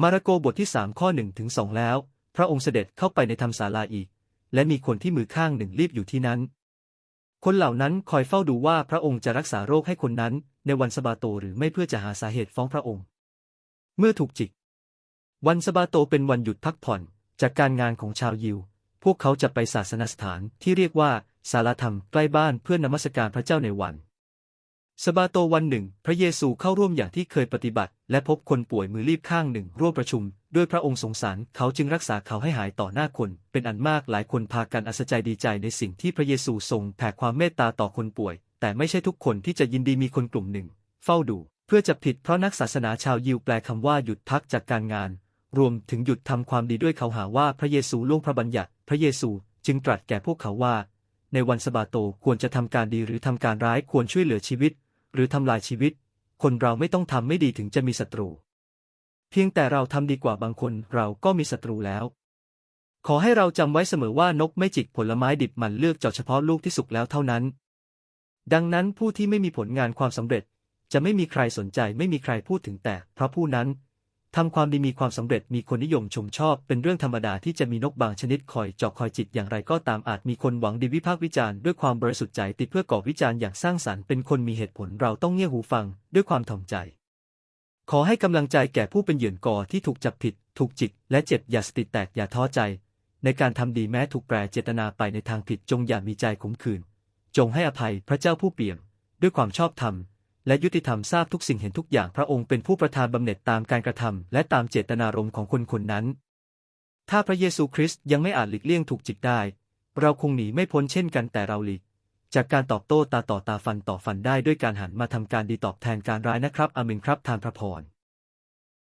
มาระโกบทที่สามข้อหนึ่งถึงสองแล้ว พระองค์เสด็จเข้าไปในธรรมศาลาอีก และมีคนที่มือข้างหนึ่งรีบอยู่ที่นั้น คนเหล่านั้นคอยเฝ้าดูว่าพระองค์จะรักษาโรคให้คนนั้นในวันสบาโตหรือไม่เพื่อจะหาสาเหตุฟ้องพระองค์ เมื่อถูกจิก วันสบาโตเป็นวันหยุดพักผ่อน จากการงานของชาวยิว พวกเขาจะไปศาสนสถานที่เรียกว่าศาลาธรรมใกล้บ้านเพื่อนมัสการพระเจ้าในวัน สบาโตวันหนึ่ง พระเยซูเข้าร่วมอย่างที่เคยปฏิบัติ และพบคนป่วยมือรีบข้างหนึ่งร่วมประชุม ด้วยพระองค์สงสารเขาจึงรักษาเขาให้หายต่อหน้าคน เป็นอันมากหลายคนพากันอัศจรรย์ดีใจในสิ่งที่พระเยซูทรงแผ่ความเมตตาต่อคนป่วย แต่ไม่ใช่ทุกคนที่จะยินดีมีคนกลุ่มหนึ่ง เฝ้าดู เพื่อจะผิดเพราะนักศาสนาชาวยิวแปลคำว่าหยุดพักจากการงาน รวมถึงหยุดทำความดีด้วยเขาหาว่าพระเยซูล่วงพระบัญญัติ พระเยซูจึงตรัสแก่พวกเขาว่า ในวันสบาโตควรจะทำการดีหรือทำการร้ายควรช่วยเหลือชีวิต หรือทำลายชีวิต คนเราไม่ต้องทำไม่ดีถึงจะมีศัตรู เพียงแต่เราทำดีกว่าบางคนเราก็มีศัตรูแล้ว ขอให้เราจำไว้เสมอว่านกไม่จิกผลไม้ดิบมันเลือกเจาะเฉพาะลูกที่สุกแล้วเท่านั้น ดังนั้นผู้ที่ไม่มีผลงานความสำเร็จ จะไม่มีใครสนใจไม่มีใครพูดถึงแต่ เพราะผู้นั้น ทำความดีมีความสำเร็จมีคนนิยมชมชอบ เป็นเรื่องธรรมดาที่จะมีนกบางชนิดคอยเจาะคอยจิตอย่างไรก็ตามอาจมีคนหวังดีวิพากษ์วิจารณ์ด้วยความบริสุทธิ์ใจติดเพื่อก่อวิจารณ์อย่างสร้างสรรค์เป็นคนมีเหตุผลเราต้องเงี่ยหูฟัง ด้วยความถ่อมใจ ขอให้กำลังใจแก่ผู้เป็นเหยื่อก่อที่ถูกจับผิด ถูกจิกและเจ็บอย่าสติแตกอย่าท้อใจ ในการทำดีแม้ถูกแปรเจตนาไปในทางผิดจงอย่ามีใจขมขื่นจงให้อภัยพระเจ้าผู้เปี่ยม ด้วยความชอบธรรม และยุติธรรมทราบทุกสิ่งเห็นทุกอย่างพระองค์เป็นผู้ประทานบำเหน็จตามการกระทำและตามเจตนารมณ์ของคนคนนั้น ถ้าพระเยซูคริสต์ยังไม่อาจหลีกเลี่ยงถูกจิกได้ เราคงหนีไม่พ้นเช่นกันแต่เราหลีกจากการตอบโต้ตาต่อตาฟันต่อฟันได้ด้วยการหันมาทำการดีตอบแทนการร้ายนะครับอาเมนครับทานพระพร